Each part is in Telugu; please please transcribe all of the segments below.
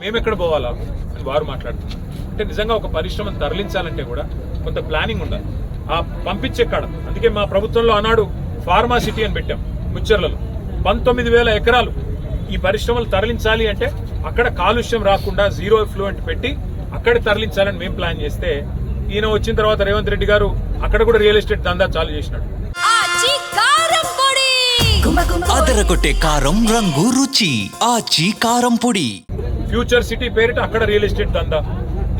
మేము ఎక్కడ పోవాలా? అని వారు మాట్లాడుతున్నారు. అంటే నిజంగా ఒక పరిశ్రమను తరలించాలంటే కూడా కొంత ప్లానింగ్ ఉండాలి. ఆ పంపించే కాడ అందుకే మా ప్రభుత్వంలో ఆనాడు ఫార్మా సిటీ అని పెట్టాం ముచ్చర్లలో. పంతొమ్మిది వేల ఎకరాలు ఈ పరిశ్రమలు తరలించాలి అంటే అక్కడ కాలుష్యం రాకుండా జీరో ఫ్లూయెంట్ పెట్టి అక్కడ తరలించాలని మేము ప్లాన్ చేస్తే ఈయన వచ్చిన తర్వాత రేవంత్ రెడ్డి గారు అక్కడ కూడా రియల్ ఎస్టేట్ దందా చాలు చేసినాడు. అదరగొట్టే కారం రంగు రుచి. ఆచి కారం పొడి. ఫ్యూచర్ సిటీ పేరిట అక్కడ రియల్ ఎస్టేట్ దందా.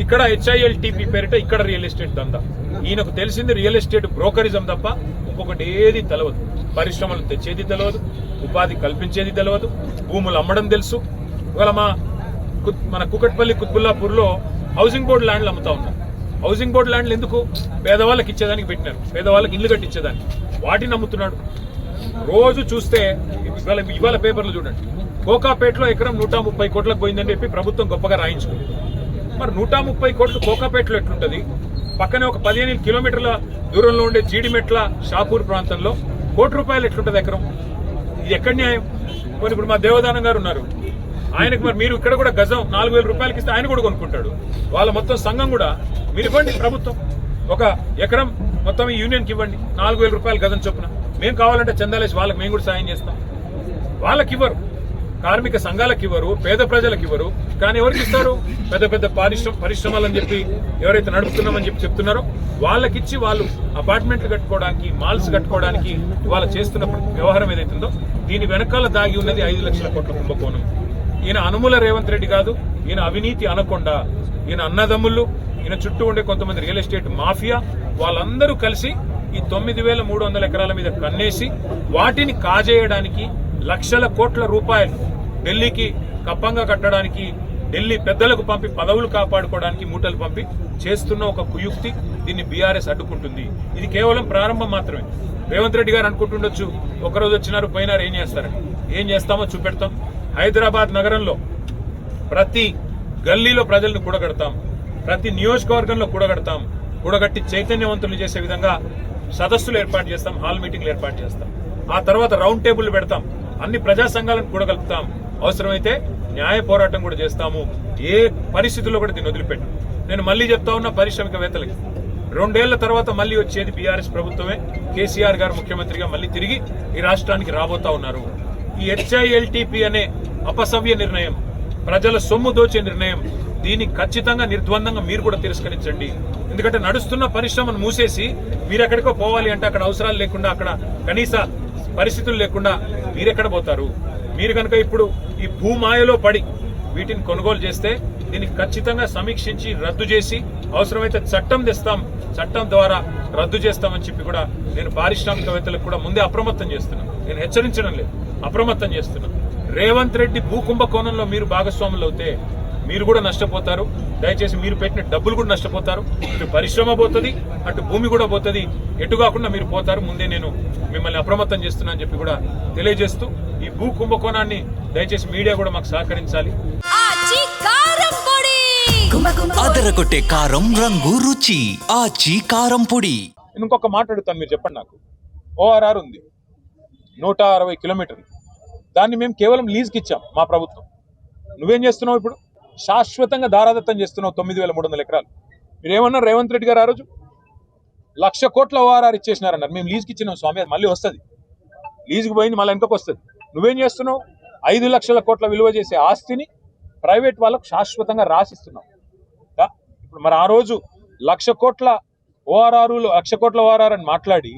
ఇక్కడ హెచ్ఐఎల్ టీపీ పేరిట ఇక్కడ రియల్ ఎస్టేట్ దందా. ఈయనకు తెలిసింది రియల్ ఎస్టేట్ బ్రోకరిజం తప్ప ఇంకొకటి ఏది తెలవదు. పరిశ్రమలు తెచ్చేది తెలియదు ఉపాధి కల్పించేది తెలియదు భూములు అమ్మడం తెలుసు. ఇవాళ మా మన కుకట్పల్లి కుత్బుల్లాపూర్లో హౌసింగ్ బోర్డు ల్యాండ్లు అమ్ముతా ఉన్నారు హౌసింగ్ బోర్డు ల్యాండ్లు ఎందుకు? పేదవాళ్ళకి ఇచ్చేదానికి పెట్టినారు. పేదవాళ్ళకి ఇల్లు కట్టించేదానికి వాటిని అమ్ముతున్నాడు రోజు చూస్తే ఇవాళ ఇవాళ పేపర్లు చూడండి. కోకాపేటలో ఎకరం నూట ముప్పై కోట్లకు పోయిందని చెప్పి ప్రభుత్వం గొప్పగా రాయించుకుంది. మరి నూట ముప్పై కోట్లు కోకాపేటలో ఎట్లుంటుంది? పక్కనే ఒక పదిహేను కిలోమీటర్ల దూరంలో ఉండే జీడిమెట్ల షాపూర్ ప్రాంతంలో కోటి రూపాయలు ఎట్లుంటుంది ఎకరం? ఇది ఎక్కడ న్యాయం? కొన్ని ఇప్పుడు మా దేవదానం గారు ఉన్నారు. ఆయనకు మరి మీరు ఇక్కడ కూడా గజం నాలుగు వేల రూపాయలకి ఇస్తే ఆయన కూడా కొనుక్కుంటాడు. వాళ్ళ మొత్తం సంఘం కూడా మీరు ఇవ్వండి ప్రభుత్వం. ఒక ఎకరం మొత్తం ఈ యూనియన్కి ఇవ్వండి. నాలుగు వేల రూపాయలు గజం చొప్పున. మేము కావాలంటే చందాలేసి వాళ్ళకి మేము కూడా సాయం చేస్తాం. వాళ్ళకి ఇవ్వరు. కార్మిక సంఘాలకు ఇవ్వరు పేద ప్రజలకు ఇవ్వరు. కానీ ఎవరికి ఇస్తారు? పెద్ద పెద్ద పారిశ్రమ పరిశ్రమలని చెప్పి ఎవరైతే నడుపుతున్నామని చెప్పి చెప్తున్నారో వాళ్ళకిచ్చి వాళ్ళు అపార్ట్మెంట్లు కట్టుకోవడానికి మాల్స్ కట్టుకోవడానికి వాళ్ళు చేస్తున్న వ్యవహారం ఏదైతుందో దీని వెనకాల దాగి ఉన్నది ఐదు లక్షల కోట్ల కుంభకోణం. ఈయన అనుమూల రేవంత్ రెడ్డి కాదు ఈయన అవినీతి అనకొండ ఈయన అన్నదమ్ముళ్ళు ఈయన చుట్టూ ఉండే కొంతమంది రియల్ ఎస్టేట్ మాఫియా వాళ్ళందరూ కలిసి ఈ తొమ్మిది వేల మూడు వందల ఎకరాల మీద కన్నేసి వాటిని కాజేయడానికి లక్షల కోట్ల రూపాయలు ఢిల్లీకి కప్పంగా కట్టడానికి ఢిల్లీ పెద్దలకు పంపి పదవులు కాపాడుకోవడానికి మూటలు పంపి చేస్తున్న ఒక కుయుక్తి దీన్ని బీఆర్ఎస్ అడ్డుకుంటుంది. ఇది కేవలం ప్రారంభం మాత్రమే. రేవంత్ రెడ్డి గారు అనుకుంటుండొచ్చు ఒకరోజు వచ్చినారు పోయినారు ఏం చేస్తారని. ఏం చేస్తామో చూపెడతాం. హైదరాబాద్ నగరంలో ప్రతి గల్లీలో ప్రజలను కూడగడతాం. ప్రతి నియోజకవర్గంలో కూడగడతాం. కూడగట్టి చైతన్యవంతులు చేసే విధంగా సదస్సులు ఏర్పాటు చేస్తాం హాల్ మీటింగ్లు ఏర్పాటు చేస్తాం. ఆ తర్వాత రౌండ్ టేబుల్ పెడతాం. అన్ని ప్రజా సంఘాలను కూడగలుపుతాం. అవసరమైతే న్యాయ పోరాటం కూడా చేస్తాము. ఏ పరిస్థితుల్లో కూడా దీన్ని వదిలిపెట్టు. నేను మళ్ళీ చెప్తా ఉన్నా పారిశ్రామికవేత్తలకి. రెండేళ్ళ తర్వాత మళ్ళీ వచ్చేది బీఆర్ఎస్ ప్రభుత్వమే. కేసీఆర్ గారు ముఖ్యమంత్రిగా మళ్ళీ తిరిగి ఈ రాష్ట్రానికి రాబోతా ఉన్నారు. ఈ హెచ్ఐఎల్టీపీ అనే అపసవ్య నిర్ణయం ప్రజల సొమ్ము దోచే నిర్ణయం దీన్ని ఖచ్చితంగా నిర్ద్వందంగా మీరు కూడా తిరస్కరించండి. ఎందుకంటే నడుస్తున్న పరిశ్రమను మూసేసి మీరు ఎక్కడికో పోవాలి అంటే అక్కడ అవసరాలు లేకుండా అక్కడ కనీస పరిస్థితులు లేకుండా మీరెక్కడ పోతారు? మీరు కనుక ఇప్పుడు ఈ భూమాయలో పడి వీటిని కొనుగోలు చేస్తే దీన్ని ఖచ్చితంగా సమీక్షించి రద్దు చేసి అవసరమైతే చట్టం తెస్తాం చట్టం ద్వారా రద్దు చేస్తామని చెప్పి కూడా నేను పారిశ్రామికవేత్తలకు కూడా ముందే అప్రమత్తం చేస్తున్నాను. నేను హెచ్చరించడం లేదు అప్రమత్తం చేస్తున్నాను. రేవంత్ రెడ్డి భూ కుంభకోణంలో మీరు భాగస్వాములు అవుతే మీరు కూడా నష్టపోతారు. దయచేసి మీరు పెట్టిన డబ్బులు కూడా నష్టపోతారు. ఇటు పరిశ్రమ పోతుంది అటు భూమి కూడా పోతుంది. ఎటు కాకుండా మీరు పోతారు. ముందే నేను మిమ్మల్ని అప్రమత్తం చేస్తున్నా అని చెప్పి కూడా తెలియజేస్తూ భూ కుంభకోణాన్ని దయచేసి మీడియా కూడా మాకు సహకరించాలి. అదరగొట్టే కారం రంగు రుచి. ఆచి కారం పొడి. ఇంకొక మాట అడుగుతాను మీరు చెప్పండి నాకు. ఓఆర్ఆర్ ఉంది. నూట అరవై కిలోమీటర్లు. దాన్ని మేము కేవలం లీజ్కి ఇచ్చాం మా ప్రభుత్వం. నువ్వేం చేస్తున్నావు ఇప్పుడు? శాశ్వతంగా దారాదత్తం చేస్తున్నావు తొమ్మిది వేల మూడు వందల ఎకరాలు. మీరు ఏమన్నారు రేవంత్ రెడ్డి గారు ఆ రోజు? లక్ష కోట్ల ఓఆర్ఆర్ ఇచ్చేసినారన్నారు. మేము లీజ్కి ఇచ్చినాం స్వామి అది మళ్ళీ వస్తుంది. లీజుకు పోయింది మళ్ళీ ఇంకొక వస్తుంది. నువ్వేం చేస్తున్నావు? ఐదు లక్షల కోట్ల విలువ చేసే ఆస్తిని ప్రైవేట్ వాళ్ళకు శాశ్వతంగా రాసిస్తున్నావు. ఇప్పుడు మరి ఆ రోజు లక్ష కోట్ల ఓఆర్ఆర్లు లక్ష కోట్ల ఓఆర్ఆర్ అని మాట్లాడి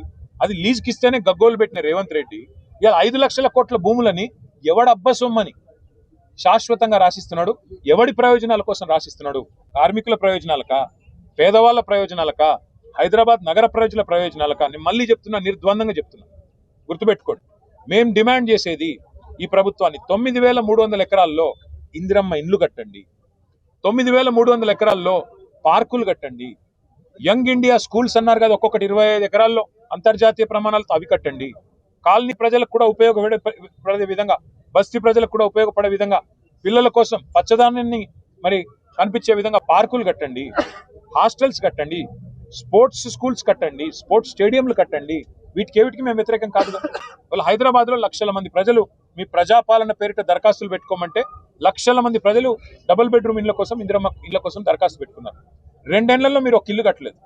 అది లీజ్కి ఇస్తేనే గగ్గోలు పెట్టిన రేవంత్ రెడ్డి ఇలా ఐదు లక్షల కోట్ల భూములని ఎవడబ్బ సొమ్మని శాశ్వతంగా రాసిస్తున్నాడు? ఎవడి ప్రయోజనాల కోసం రాసిస్తున్నాడు? కార్మికుల ప్రయోజనాలకా? పేదవాళ్ళ ప్రయోజనాలకా? హైదరాబాద్ నగర ప్రజల ప్రయోజనాలకా? నేను మళ్ళీ చెప్తున్నా నిర్ద్వందంగా చెప్తున్నా. గుర్తుపెట్టుకోండి. మేం డిమాండ్ చేసేది ఈ ప్రభుత్వాన్ని తొమ్మిది వేల మూడు వందల ఎకరాల్లో ఇందిరమ్మ ఇండ్లు కట్టండి. తొమ్మిది వేల మూడు వందల ఎకరాల్లో పార్కులు కట్టండి. యంగ్ ఇండియా స్కూల్స్ అన్నారు కదా ఒక్కొక్కటి ఇరవై ఐదు ఎకరాల్లో అంతర్జాతీయ ప్రమాణాలతో అవి కట్టండి. కాలనీ ప్రజలకు కూడా ఉపయోగపడే పడే విధంగా బస్తీ ప్రజలకు కూడా ఉపయోగపడే విధంగా పిల్లల కోసం పచ్చదానాన్ని మరి కనిపించే విధంగా పార్కులు కట్టండి. హాస్టల్స్ కట్టండి. స్పోర్ట్స్ స్కూల్స్ కట్టండి. స్పోర్ట్స్ స్టేడియంలు కట్టండి. వీటికి ఏవిటికి మేము వ్యతిరేకం కాదు. వాళ్ళు హైదరాబాద్లో లక్షల మంది ప్రజలు మీ ప్రజాపాలన పేరిట దరఖాస్తులు పెట్టుకోమంటే లక్షల మంది ప్రజలు డబుల్ బెడ్రూమ్ ఇళ్ళ కోసం ఇందిరమ్మ ఇళ్ళ కోసం దరఖాస్తు పెట్టుకున్నారు. రెండేళ్ళలో మీరు ఒక ఇల్లు కట్టలేదు.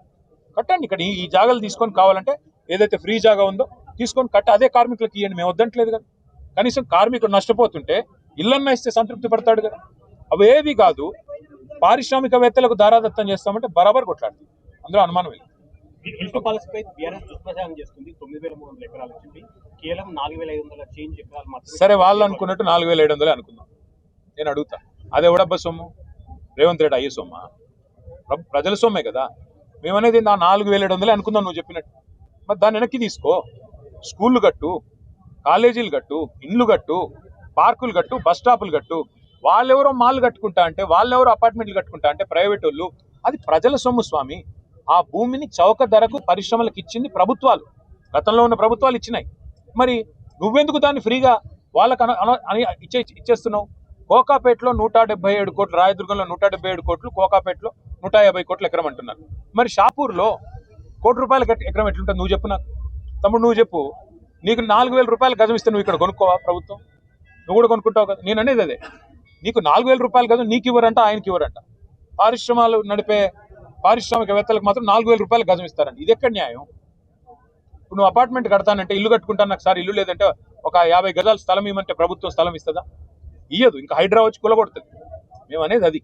కట్టండి ఇక్కడ ఈ- జాగాలు తీసుకొని కావాలంటే ఏదైతే ఫ్రీ జాగా ఉందో తీసుకొని కట్ట అదే కార్మికులకు ఇవ్వండి మేము వద్దంటలేదు కదా. కనీసం కార్మికుడు నష్టపోతుంటే ఇళ్ళన్న ఇస్తే సంతృప్తి పడతాడు కదా. అవేవి కాదు పారిశ్రామికవేత్తలకు దారాదత్తం చేస్తామంటే బరాబర్ కొట్లాడుతుంది. అందులో అనుమానం లేదు. హిల్స్ పాలసీపై బీఆర్ఎస్ దుష్ప్రచారం చేస్తుంది. తొమ్మిది వేల మూడు వందల ఎకరాలు వచ్చింది. కేవలం నాలుగు వేల ఐదు వందల చేంజ్ ఎకరాలు మాత్రం సరే వాళ్ళు అనుకున్నట్టు నాలుగు వేల ఏడు వందలే అనుకుందాం. నేను అడుగుతా. అదే ఎవడబ్బా సొమ్ము? రేవంత్ రెడ్డి అయ్యే సొమ్మ? ప్రజల సొమ్మే కదా. మేమనేది నా నాలుగు వేల ఏడు వందలే అనుకుందాం నువ్వు చెప్పినట్టు. మరి దాన్ని వెనక్కి తీసుకో. స్కూళ్ళు కట్టు కాలేజీలు కట్టు ఇండ్లు కట్టు పార్కులు కట్టు బస్ స్టాపులు కట్టు. వాళ్ళెవరో మాల్ కట్టుకుంటా అంటే వాళ్ళెవరో అపార్ట్మెంట్లు కట్టుకుంటా అంటే ప్రైవేట్ వాళ్ళు అది ప్రజల సొమ్ము స్వామి. ఆ భూమిని చౌక ధరకు పరిశ్రమలకు ఇచ్చింది ప్రభుత్వాలు. గతంలో ఉన్న ప్రభుత్వాలు ఇచ్చినాయి. మరి నువ్వెందుకు దాన్ని ఫ్రీగా వాళ్ళకు అన- అని ఇచ్చే ఇచ్చేస్తున్నావు? కోకాపేటలో నూట డెబ్బై ఏడు కోట్లు రాయదుర్గంలో నూట డెబ్బై ఏడు కోట్లు కోకాపేటలో నూట యాభై కోట్లు ఎకరం అంటున్నారు. మరి షాపూర్లో కోటి రూపాయల గట్- ఎకరం ఎట్లుంటుంది? నువ్వు చెప్పు నాకు. తమ్ముడు నువ్వు చెప్పు. నీకు నాలుగు వేల రూపాయలు గజం ఇస్తే నువ్వు ఇక్కడ కొనుక్కోవా ప్రభుత్వం? నువ్వు కూడా కొనుక్కుంటావు కదా? నేను అనేది అదే. నీకు నాలుగు వేల రూపాయలు గజం నీకు ఇవ్వరంట ఆయనకి ఇవ్వరంట. పారిశ్రమాలు నడిపే పారిశ్రామికవేత్తలకు మాత్రం నాలుగు వేల రూపాయలు గజం ఇస్తారండి. ఇది ఎక్కడ న్యాయం? ఇప్పుడు నువ్వు అపార్ట్మెంట్ కడతానంటే ఇల్లు కట్టుకుంటాను నాకు సార్ ఇల్లు లేదంటే ఒక యాభై గజాల స్థలం ఇవ్వమంటే ప్రభుత్వం స్థలం ఇస్తుందా? ఇయ్యదు. ఇంకా హైడ్రా వచ్చి కులగొడుతుంది. మేము అనేది అది.